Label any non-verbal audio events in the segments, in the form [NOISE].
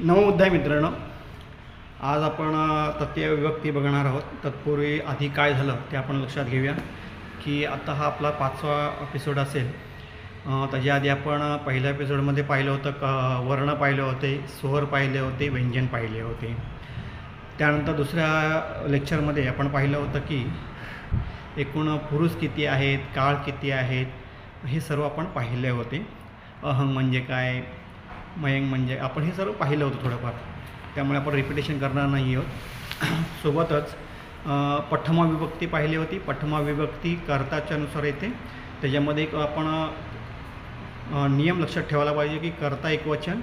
नवोध्याय मित्रांनो आज आपण अ, तृतीय विभक्ती बघणार आहोत. तत्पूर्वी आधी काय झालं ते आपण लक्षात घेऊया की आता हा आपला पाचवा एपिसोड असेल. त्याच्या आधी आपण पहिल्या एपिसोडमध्ये पाहिलं होतं क वर्ण पाहिले होते स्वर पाहिले होते व्यंजन पाहिले होते. त्यानंतर दुसऱ्या लेक्चरमध्ये आपण पाहिलं होतं की एकूण पुरुष किती आहेत काळ किती आहेत हे सर्व आपण पाहिले होते. अहंग म्हणजे काय मयंग म्हणजे आपण हे सर्व पाहिलं होतं थोडंफार. त्यामुळे आपण रिपिटेशन करणार नाही आहोत. [CLEARS THROAT] सोबतच अ, पठमा विभक्ती पाहिली होती. पठमा विभक्ती कर्ताच्या नुसार येते. त्याच्यामध्ये एक आपण नियम लक्षात ठेवायला पाहिजे की कर्ता एक वचन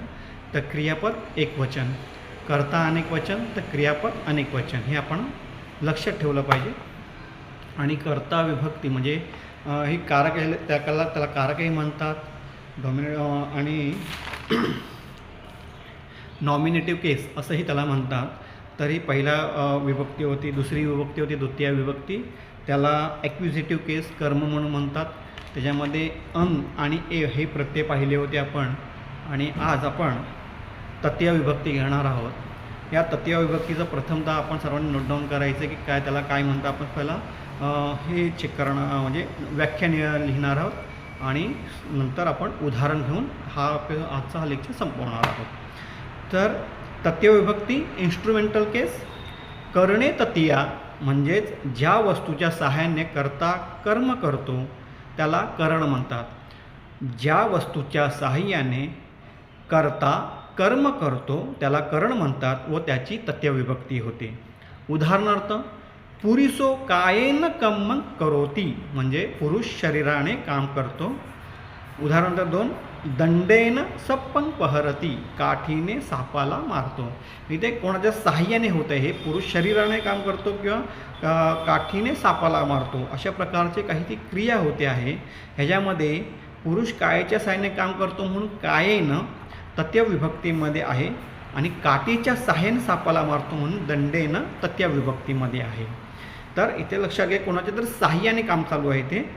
तर क्रियापद एक वचन. कर्ता अनेक वचन तर क्रियापद अनेक वचन. हे आपण लक्षात ठेवलं पाहिजे. आणि कर्ता विभक्ती म्हणजे ही कारक त्या त्याला त्याला कारकही म्हणतात. डॉमिने आणि नॉमिनेटिव्ह केस असंही त्याला म्हणतात. तरी पहिला विभक्ती होती दुसरी विभक्ती होती द्वितीय विभक्ती. त्याला ॲक्विजिटिव्ह केस कर्म म्हणून म्हणतात. त्याच्यामध्ये अन आणि ए हे प्रत्यय पाहिले होते आपण. आणि आज आपण तृतीय विभक्ती घेणार आहोत. या तृतीय विभक्तीचं प्रथमतः आपण सर्वांनी नोट डाऊन करायचं की काय त्याला काय म्हणतात आपण पहिला हे चेक करणं म्हणजे व्याख्यान लिहिणार आहोत. आणि नंतर आपण उदाहरण घेऊन हा आजचा हा लेक्चर संपवणार आहोत. तर तथ्यविभक्ती इन्स्ट्रुमेंटल केस करणे ततिया म्हणजेच ज्या वस्तूच्या सहाय्याने करता कर्म करतो त्याला करण म्हणतात. ज्या वस्तूच्या सहाय्याने करता कर्म करतो त्याला करण म्हणतात व त्याची तथ्यविभक्ती होते. उदाहरणार्थ पुरुषो कायेन कम करोती म्हणजे पुरुष शरीराने काम करतो. उदाहरण दोन दंडेन सप्पन पहरती काठीने सापाला मारतो. इथे कोणाच्या सहाय्याने होतं हे? पुरुष शरीराने काम करतो किंवा काठीने सापाला मारतो. अशा प्रकारचे काही ती क्रिया होते आहे. ह्याच्यामध्ये पुरुष कायेच्या साहाय्याने काम करतो म्हणून कायेनं तथ्य विभक्तीमध्ये आहे आणि काठीच्या सहाय्याने सापाला मारतो म्हणून दंडेनं तथ्य विभक्तीमध्ये आहे. तर इथे लक्षात घ्या कोणाच्या तर सहाय्याने काम चालू आहे ते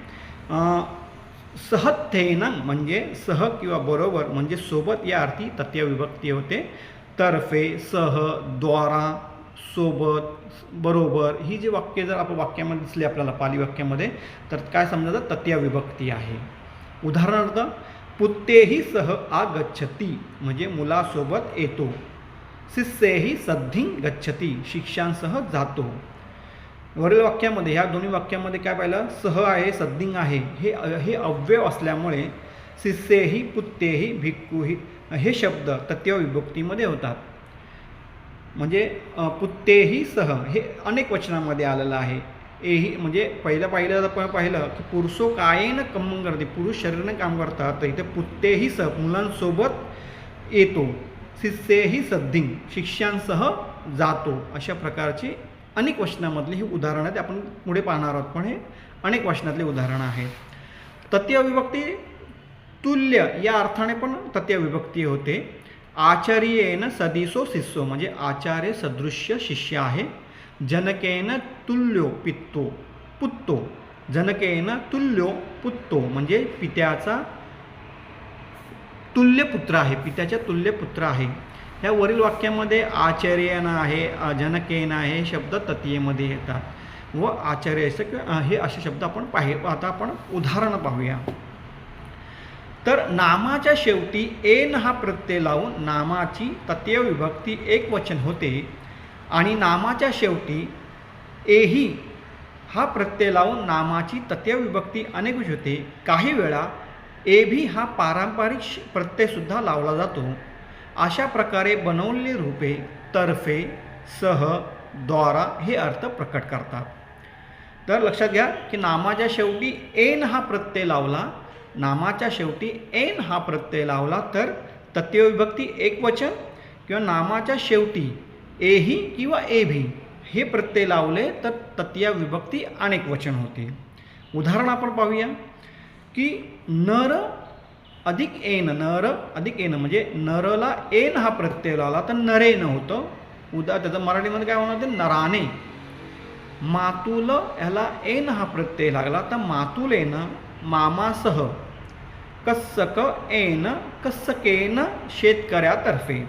सहथेन म्हणजे सह किंवा बरोबर म्हणजे सोबत या अर्थी तथ्य विभक्ती होते. तर्फे सह द्वारा सोबत बरोबर ही जी वाक्य जर आपण वाक्यामध्ये दिसली आपल्याला पाली वाक्यामध्ये तर काय समजायचं? तथ्य विभक्ती आहे. उदाहरणार्थ पुत्तेही सह आगच्छती म्हणजे मुलासोबत येतो. शिष्येही सद्धी गच्छती शिक्षांसह जातो. वरील वाक्यामध्ये ह्या दोन्ही वाक्यामध्ये काय पाहिलं? सह आहे सद्दिंग आहे. हे हे अव्यव असल्यामुळे सिस्सेही पुत्तेही भिक्खूही हे शब्द तथ्य विभक्तीमध्ये होतात. म्हणजे पुत्तेही सह हे अनेक वचनामध्ये आलेलं आहे. एही म्हणजे पहिलं पाहिलं आपण पाहिलं की पुरुषो कायेनं कम्मन करते पुरुष शरीरनं काम करतात तर इथे पुत्तेही सह मुलांसोबत येतो. शिष्येही सद्धिंग शिष्यांसह जातो अशा प्रकारची अनेक वचनामधली ही उदाहरणं आहेत आपण पुढे पाहणार आहोत. पण हे अनेक वचनातली उदाहरणं आहेत. तत्य विभक्ती तुल्य या अर्थाने पण तत्य विभक्ती होते. आचार्येन सदिसो शिष्यो म्हणजे आचार्य सदृश्य शिष्य आहे. जनकेन तुल्यो पित्तो पुत्तो. जनकेन तुल्यो पुत्तो म्हणजे पित्याचा तुल्य पुत्र आहे पित्याच्या तुल्य पुत्र आहे. ह्या वरील वाक्यामध्ये आचार्यन आहे जनकेन आहे हे शब्द ततीयेमध्ये येतात. व आचार्य असं किंवा हे असे शब्द आपण पाहि आता आपण उदाहरणं पाहूया. तर नामाच्या शेवटी एन हा प्रत्यय लावून नामाची तृतीय विभक्ती एक वचन होते आणि नामाच्या शेवटी एही हा प्रत्यय लावून नामाची तृतीय विभक्ती अनेक होते. काही वेळा एभी हा पारंपरिक श- प्रत्ययसुद्धा लावला जातो. अशा प्रकारे बनवलेली रूपे तर्फे सह द्वारा हे अर्थ प्रकट करतात. तर लक्षात घ्या की नामाच्या शेवटी एन हा प्रत्यय लावला नामाच्या शेवटी एन हा प्रत्यय लावला तर तृतीय एकवचन एक वचन किंवा नामाच्या शेवटी एही किंवा ए भी हे प्रत्यय लावले तर तत्या विभक्ती अनेक वचन होते. उदाहरण आपण पाहूया की नर अधिक एन नर अधिक एन म्हणजे नरला एन हा प्रत्यय लावला तर नरेन होतं. उदा त्याचं मराठीमध्ये काय होणार ते? नराने. मातुल ह्याला एन हा प्रत्यय लागला तर मातुलेन मामासह कस्सक एन कस्सकेन शेतकऱ्यातर्फे.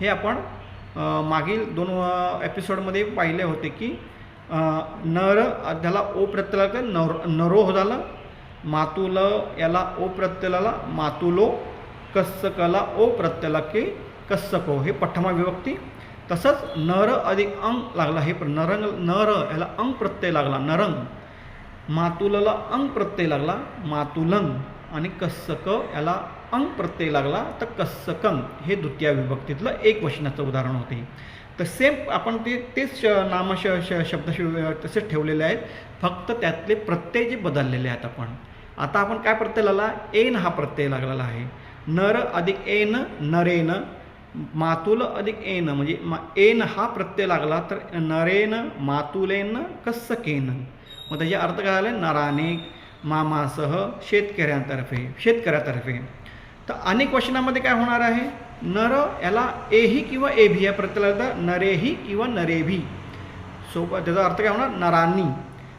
हे आपण मागील दोन एपिसोडमध्ये पाहिले होते की नर त्याला ओ प्रत्यय लागतं नर नरो हो झालं मातुल याला ओ प्रत्यय मातुलो कस्सकला ओ प्रत्ययला की कस्सको हे पठ्ठमा विभक्ती. तसंच नर अधिक अंग लागला हे प्र- नरंग नर याला अंग प्रत्यय लागला नरंग. मातुलला अंग प्रत्यय लागला मातुलंग. आणि कस्सक याला अंग प्रत्यय लागला तर कस्सकंग हे द्वितीय विभक्तीतलं एक वचनाचं उदाहरण होते. तर सेम आपण ते तेच श नाम श शब्द तसेच ठेवलेले आहेत. फक्त त्यातले प्रत्यय जे बदललेले आहेत आपण. आता आपण काय प्रत्यय लागला एन हा प्रत्यय लागलेला आहे. नर अधिक एन नरेन. मातुल अधिक एन म्हणजे मा एन हा प्रत्यय लागला तर नरेन मातुलेन कस्सकेन. मग त्याचे अर्थ काय झाले? नराने मामासह शेतकऱ्यांतर्फे शेतकऱ्यातर्फे. तर अनेक वचनामध्ये काय होणार आहे? नर याला एही किंवा एभी या प्रत्यय नरेही किंवा नरेभी. सोबत त्याचा अर्थ काय होणार? नरांनी.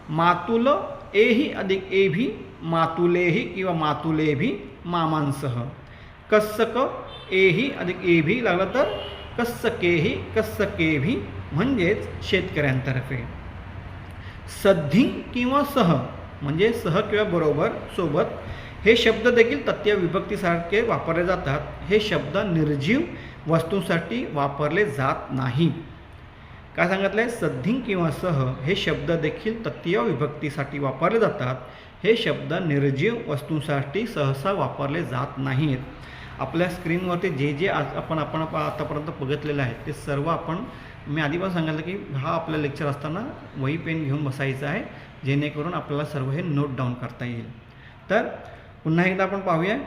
मातुल एही अधिक एभी मातुलेही किंवा मातुलेभी मामांसह कस्सक एही अधिक एभी लागलं तर कस्सकेही कस्सकेभी म्हणजेच शेतकऱ्यांतर्फे। सद्धिंग किंवा सह म्हणजे सह किंवा बरोबर सोबत हे शब्द देखील तथ्य विभक्तीसारखे वापरले जातात. हे शब्द निर्जीव वस्तूंसाठी वापरले जात नाही। काय सांगितलं आहे सद्धिंग किंवा सह हे शब्द देखील तत्तीय विभक्तीसाठी वापरले जातात. हे शब्द निर्जीव वस्तूंसाठी सहसा वापरले जात नाहीत. आपल्या स्क्रीनवरती जे जे आज आपण आपण आतापर्यंत बघितलेलं आहे ते सर्व आपण मी आधी पण सांगितलं की हा आपलं लेक्चर असताना वही पेन घेऊन बसायचं आहे जेणेकरून आपल्याला सर्व हे नोट डाऊन करता येईल. तर पुन्हा एकदा आपण पाहूया.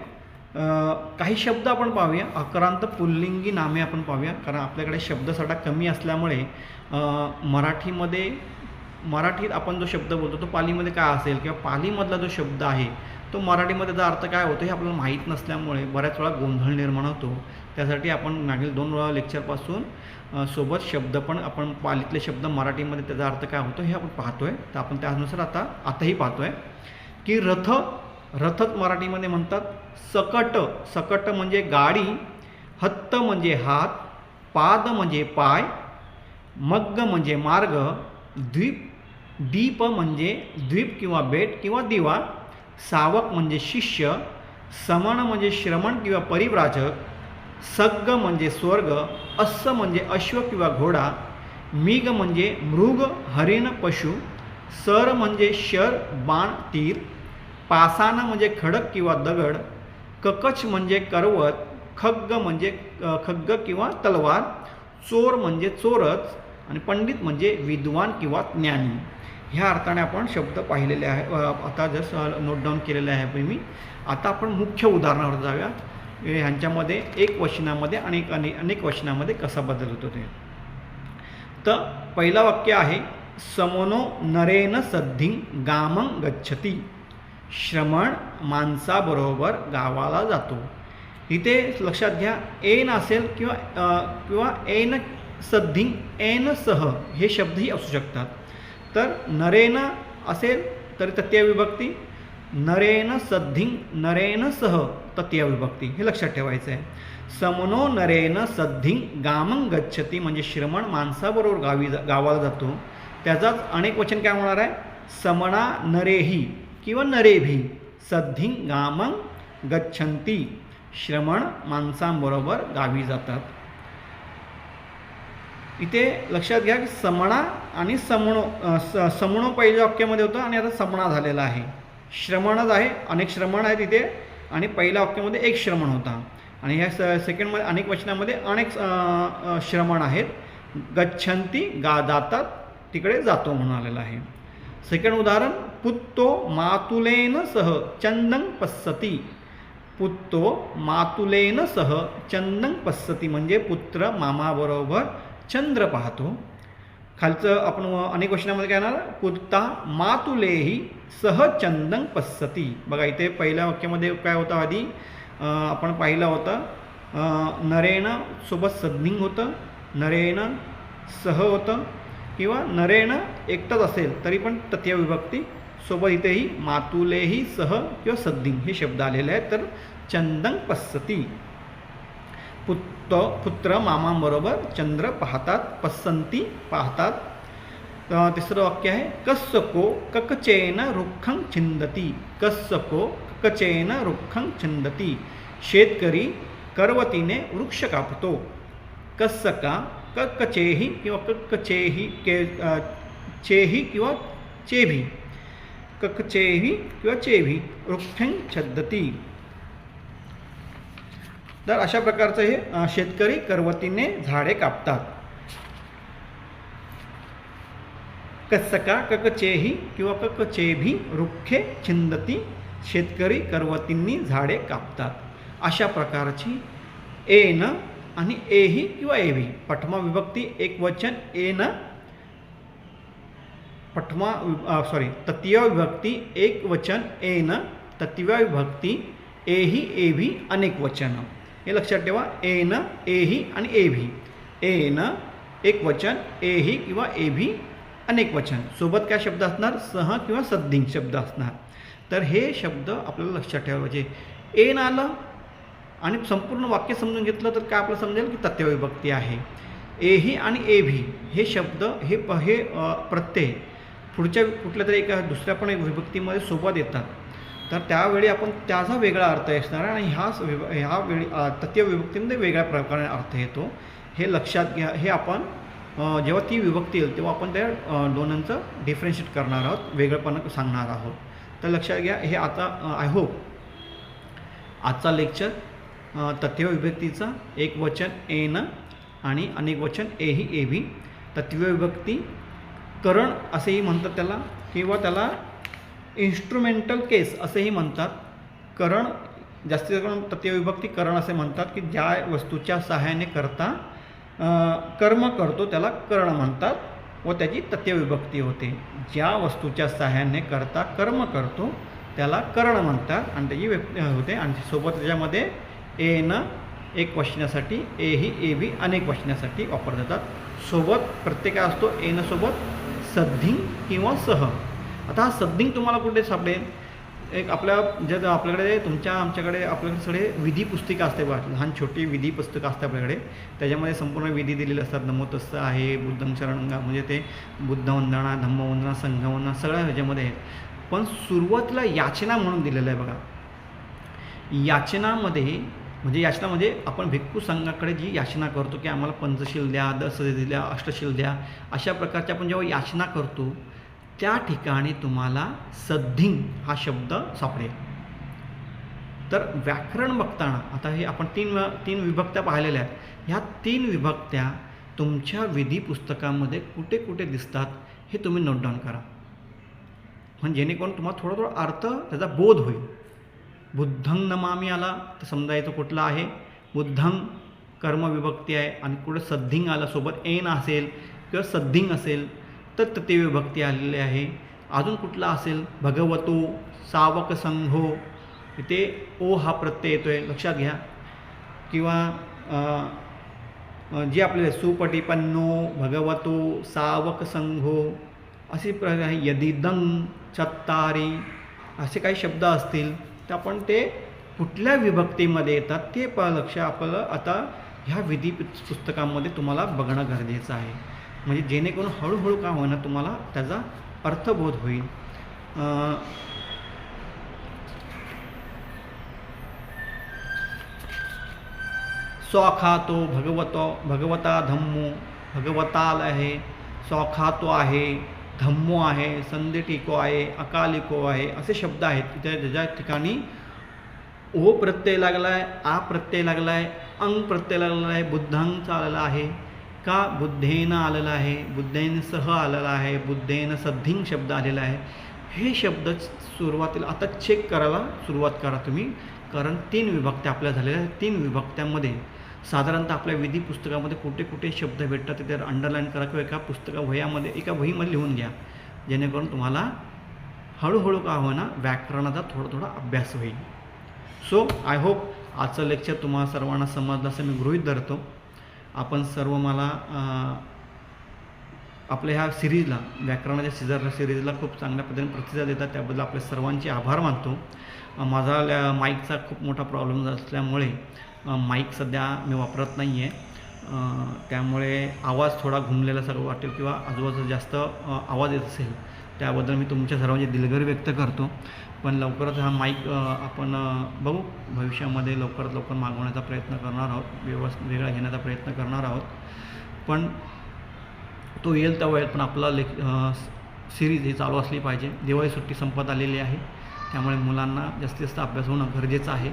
काही शब्द आपण पाहूया. अक्रांत पुल्लिंगी नामे आपण पाहूया. कारण आपल्याकडे शब्दसाठा कमी असल्यामुळे मराठीमध्ये मराठीत आपण जो शब्द बोलतो तो पालीमध्ये काय असेल किंवा पालीमधला जो शब्द आहे तो मराठीमध्ये त्याचा अर्थ काय होतो हे आपल्याला माहीत नसल्यामुळे बऱ्याच वेळा गोंधळ निर्माण होतो. त्यासाठी आपण मागील दोन वेळा लेक्चरपासून सोबत शब्द पण आपण पालीतले शब्द मराठीमध्ये त्याचा अर्थ काय होतो हे आपण पाहतो आहे तर आपण त्यानुसार आता आताही पाहतो आहे की रथ रथच मराठीमध्ये म्हणतात सकट. सकट म्हणजे गाडी हत्त म्हणजे हात पाद म्हणजे पाय मग्ग म्हणजे मार्ग द्वीप दीप म्हणजे द्वीप किंवा बेट किंवा दिवा सावक म्हणजे शिष्य समण म्हणजे श्रमण किंवा परिव्राजक सग्ग म्हणजे स्वर्ग अस्स म्हणजे अश्व किंवा घोडा मिग म्हणजे मृग हरिण पशु सर म्हणजे शर बाण तीर पासान म्हणजे खडक किंवा दगड ककच म्हणजे करवत खग्ग म्हणजे खग्ग किंवा तलवार चोर म्हणजे चोरच आणि पंडित म्हणजे विद्वान किंवा ज्ञानी. ह्या अर्थाने आपण शब्द पाहिलेले आहे. आता जस्ट नोट डाऊन केलेले आहे मी. आता आपण मुख्य उदाहरणावर जाऊया ह्यांच्यामध्ये एक वचनामध्ये आणि अनेक अनेक वचनामध्ये कसा बदल होतो ते. तर पहिलं वाक्य आहे समनो नरेन सद्धी गामं गच्छती. श्रमण माणसाबरोबर गावाला जातो. इथे लक्षात घ्या एन असेल किंवा किंवा एन सद्धी एन सह हे शब्दही असू शकतात. तर नरेन असेल तरी तृतीय विभक्ती. नरेन सद्धिं नरेन सह तृतीय विभक्ती. हे लक्षात ठेवायचं आहे समनो नरेन सद्धिं गामं गच्छती म्हणजे श्रमण माणसाबरोबर गावी जा- गावाला जातो. त्याचाच अनेक वचन काय होणार आहे? समणा नरेही किंवा नरेभी. सद्धिं गामं गच्छंती श्रमण माणसांबरोबर गावी जातात. इथे लक्षात घ्या की समणा आणि समणो स समणो पहिल्या वाक्यामध्ये होतं आणि आता समणा झालेला आहे. श्रमणच आहे अनेक श्रमण आहेत इथे आणि पहिल्या वाक्यामध्ये एक श्रमण होता. आणि ह्या स सेकंडमध्ये अनेक वचनामध्ये अनेक श्रमण आहेत. गच्छंती गा जातात तिकडे जातो म्हणून आलेला आहे. सेकंड उदाहरण पुत्तो मातुलेन सह चंदन पस्सती. पुत्तो मातुलेन सह चंदन पस्सती म्हणजे पुत्र मामाबरोबर चंद्र पाहतो. खालचं आपण अनेक वचनामध्ये काय येणार? कुत्ता मातुलेही सहचंदन पसती बघा इथे पहिल्या वाक्यामध्ये काय होतं आधी? आपण पाहिलं होतं नरेन सोबत सद्निंग होतं नरेन सह होतं किंवा नरेन एकटाच असेल तरी पण तथ्य विभक्ती सोबत इथेही मातुलेही सह किंवा सद्धिंग हे शब्द आलेले आहेत. तर चंदन पसती पुत्र पुत्र मामाबरोबर चंद्र पाहतात, पसंती पाहतात. तिसरं वाक्य आहे, कस्सको ककचेन रुखं छिंदती कस्सको ककचेन रुखं छिंदती शेतकरी करवतीने वृक्ष कापतो. कस्सका ककचेही किंवा ककचेही के चेही किंवा चेभी. ककचेही किंवा चेभी वृक्षं छद्दती. तर अशा प्रकारचं हे शेतकरी करवतीने झाडे कापतात. कस्सका ककचेही किंवा ककचेभी रुखे छिंदती शेतकरी करवतींनी झाडे कापतात. अशा प्रकारची एन आणि एही किंवा एव्ही पठमा विभक्ती एक वचन एन पठमा सॉरी तृतीय विभक्ती एक वचन एन तृतीय विभक्ती एही एव्ही अनेक वचन. हे लक्षात ठेवा. एन ही आणि ए व्ही एन एक वचन ही किंवा एव्ही अनेक वचन. सोबत काय शब्द असणार? सह किंवा सद्धिंग शब्द असणार. तर हे शब्द आपल्याला लक्षात ठेवायला पाहिजे. एन आलं आणि संपूर्ण वाक्य समजून घेतलं तर काय आपलं समजेल? की तथ्यविभक्ती आहे. एही आणि ए व्ही हे शब्द हे प हे प्रत्यय पुढच्या कुठल्या तरी एका दुसऱ्या पण एक विभक्तीमध्ये सोबत येतात. तर त्यावेळी आपण त्याचा वेगळा अर्थ असणार आणि ह्याच विभ ह्या वेळी अ, तृतीय विभक्तीमध्ये वेगळ्या प्रकारे अर्थ येतो. हे लक्षात घ्या. हे आपण जेव्हा ती विभक्ती येईल तेव्हा आपण त्या दोनांचं डिफरन्शिएट करणार आहोत वेगळंपणा सांगणार आहोत. तर लक्षात घ्या हे आता आय होप आजचा लेक्चर तथ्य विभक्तीचा एक वचन ए न आणि अनेक वचन ए ही एव्ही तथ्य विभक्ती करण असेही म्हणतात त्याला किंवा त्याला इन्स्ट्रुमेंटल केस असेही म्हणतात. करण जास्तीत करून तथ्य विभक्ती करण असे म्हणतात की ज्या वस्तूच्या सहाय्याने करता कर्म करतो त्याला करण म्हणतात व त्याची तथ्य विभक्ती होते. ज्या वस्तूच्या सहाय्याने करता कर्म करतो त्याला करण म्हणतात आणि त्याची व्यक्ती होते. आणि सोबत त्याच्यामध्ये एन एक वचनासाठी ए ही ए बी अनेक वचनासाठी वापरले जातात. सोबत प्रत्येक असतो एन सोबत किंवा सह. आता हा सबदिंग तुम्हाला कुठे सापडेल? एक आपल्या ज्या आपल्याकडे तुमच्या आमच्याकडे आपल्याकडे सगळे विधी पुस्तिका असते बघा. लहान छोटी विधी पुस्तकं असते आपल्याकडे. त्याच्यामध्ये संपूर्ण विधी दिलेले असतात. नमोतस्त आहे बुद्धं शरणंगा म्हणजे ते बुद्धवंदना धम्मवंदना संघवंदना सगळ्या ह्याच्यामध्ये आहेत. पण सुरुवातीला याचना म्हणून दिलेलं आहे बघा. याचनामध्ये म्हणजे याचना म्हणजे आपण भिक्खू संघाकडे जी याचना करतो की आम्हाला पंचशील द्या दस द्या अष्टशील द्या अशा प्रकारच्या आपण जेव्हा याचना करतो त्या ठिकाणी तुम्हाला सद्धिंग हा शब्द सापडेल. तर व्याकरण बघताना आता हे आपण तीन तीन विभक्त्या पाहिलेल्या आहेत. ह्या तीन विभक्त्या तुमच्या विधी पुस्तकामध्ये कुठे कुठे दिसतात हे तुम्ही नोट डाऊन करा. म्हणजे जेणेकरून तुम्हाला थोडा थोडा अर्थ त्याचा बोध होईल. बुद्धंग नमामी आला तर समजायचं कुठला आहे? बुद्धंग कर्म विभक्ती आहे आणि कुठे सद्धिंग आला सोबत एन असेल किंवा सद्धिंग असेल तर तृतीय विभक्ती आलेली आहे. अजून कुठला असेल? भगवतो सावक संघो. इथे ओ हा प्रत्यय येतो आहे लक्षात घ्या. किंवा जे आपले सुपटिपन्नो भगवतो सावक संघो असे प्रकार आहे. यदिदंग चत्तारी असे काही शब्द असतील तर आपण ते कुठल्या विभक्तीमध्ये येतात ते प लक्ष आपलं आता ह्या विधी पुस्तकामध्ये तुम्हाला बघणं गरजेचं आहे. म्हणजे जेणेकरून हळूहळू का होईना तुम्हाला त्याचा अर्थबोध होईल. स्वखातो भगवतो भगवता धम्मो भगवताल आहे स्वखातो आहे धम्मो आहे संदेटिको आहे अकालिको आहे असे शब्द आहेत. तिथे त्या ज्याच्या ठिकाणी ओ प्रत्यय लागला आहे आ प्रत्यय लागला आहे अंग प्रत्यय लागला आहे बुद्धांग आलेला आहे का बुद्धेनं आलेला आहे बुद्धेन सह आलेला आहे बुद्धेन सद्धिंग शब्द आलेला आहे. हे शब्द सुरुवातीला आता चेक करायला सुरुवात करा तुम्ही. कारण तीन विभक्त्या आपल्या झालेल्या आहेत. तीन विभक्त्यांमध्ये साधारणतः आपल्या विधी पुस्तकामध्ये कुठे कुठे शब्द भेटतात ते तर अंडरलाईन करा किंवा एका पुस्तका वह्यामध्ये एका वहीमध्ये लिहून घ्या. जेणेकरून तुम्हाला हळूहळू का होईना व्याकरणाचा थोडा थोडा अभ्यास होईल. सो आय होप आजचं लेक्चर तुम्हाला सर्वांना समजलं असं मी गृहीत धरतो. आपण सर्व मला आपल्या ह्या सिरीजला व्याकरणाच्या सिजर सिरीजला खूप चांगल्या पद्धतीने प्रतिसाद देतात. त्याबद्दल आपल्या सर्वांचे आभार मानतो. माझा ल्या- माईकचा खूप मोठा प्रॉब्लेम असल्यामुळे माईक सध्या मी वापरत नाही आहे त्यामुळे आवाज थोडा घुमलेला सर्व वाटेल किंवा आजूबाजूला जास्त आवाज येत असेल त्याबद्दल मी तुमच्या सर्वांची दिलगिरी व्यक्त करतो. पण लवकरच हा माईक आपण बघू. भविष्यामध्ये लवकरात लवकर मागवण्याचा प्रयत्न करणार आहोत. व्यवस् वेगळा घेण्याचा प्रयत्न करणार आहोत. पण तो येईल त्या वेळेत पण आपला लेख सिरीज ही चालू असली पाहिजे. दिवाळी सुट्टी संपत आलेली आहे. त्यामुळे मुलांना जास्तीत जास्त अभ्यास होणं गरजेचं आहे.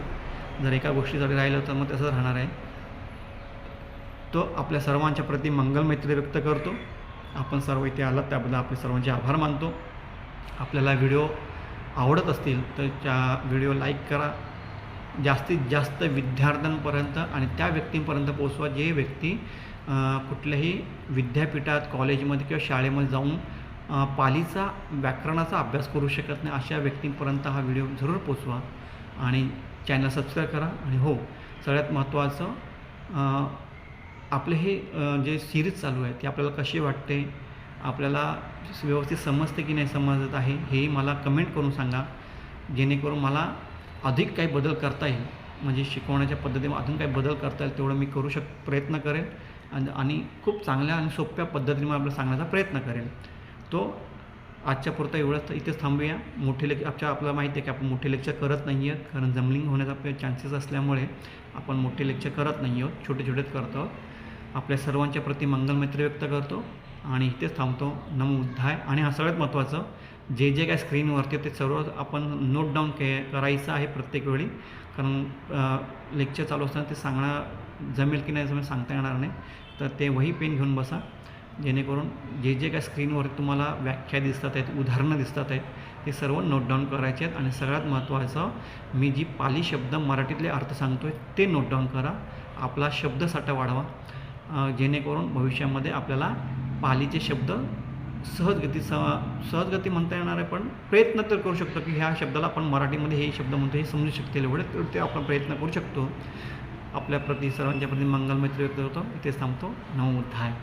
जर एका गोष्टीसाठी राहिलं तर मग तसंच राहणार आहे. तो आपल्या सर्वांच्या प्रती मंगलमैत्री व्यक्त करतो. आपण सर्व इथे आलात त्याबद्दल आपले सर्वांचे आभार मानतो. आपल्याला व्हिडिओ आवडत असतील तर त्या व्हिडिओ लाईक करा. जास्तीत जास्त विद्यार्थ्यांपर्यंत आणि त्या व्यक्तींपर्यंत पोचवा जे व्यक्ती कुठल्याही विद्यापीठात कॉलेजमध्ये किंवा शाळेमध्ये जाऊन पालीचा व्याकरणाचा अभ्यास करू शकत नाही अशा व्यक्तींपर्यंत हा व्हिडिओ जरूर पोचवा आणि चॅनल सबस्क्राईब करा. आणि हो सगळ्यात महत्त्वाचं आपले हे जे सिरीज चालू आहे ते आपल्याला कशी वाटते? आपल्याला व्यवस्थित समजते की नाही समजत आहे हेही मला कमेंट करून सांगा. जेणेकरून मला अधिक काही बदल करता येईल. म्हणजे शिकवण्याच्या पद्धतीमध्ये अजून काही बदल करता येईल तेवढं मी करू शक प्रयत्न करेन. आणि आणि खूप चांगल्या आणि सोप्या पद्धतीने मी आपल्याला सांगण्याचा प्रयत्न करेन. तो आजच्या पुरता एवढंच इथेच थांबूया. मोठे लेक्चर आपल्या आपल्याला माहिती आहे की आपण मोठे लेक्चर करत नाही आहेत कारण जमलिंग होण्याचा आपल्या चान्सेस असल्यामुळे आपण मोठे लेक्चर करत नाही आहोत छोटे छोटेच करतो. आहोत आपल्या सर्वांच्या प्रती मंगलमैत्री व्यक्त करतो. आणि इथेच थांबतो. नमोध्याय आणि हा सगळ्यात महत्त्वाचं जे जे काय स्क्रीनवरती ते सर्व आपण नोट डाऊन के करायचं आहे प्रत्येक वेळी. कारण लेक्चर चालू असताना ते सांगणं जमेल की नाही जमेल सांगता येणार नाही. तर ते वही पेन घेऊन बसा. जेणेकरून जे जे काय स्क्रीनवर तुम्हाला व्याख्या दिसतात आहेत उदाहरणं दिसतात आहेत ते सर्व नोट डाऊन करायचे आहेत. आणि सगळ्यात महत्त्वाचं मी जी पाली शब्द मराठीतले अर्थ सांगतो आहे ते नोट डाऊन करा. आपला शब्दसाठा वाढवा. जेणेकरून भविष्यामध्ये आपल्याला पालीचे शब्द सहजगती स सहजगती म्हणता येणार आहे पण प्रयत्न तर करू शकतो की ह्या शब्दाला आपण मराठीमध्ये हे शब्द म्हणतो हे समजू शकतील एवढे तर ते आपण प्रयत्न करू शकतो. आपल्या प्रति सर्वांच्या प्रति मंगलमैत्री व्यक्त होतो इथेच थांबतो. नऊ बुद्धाय.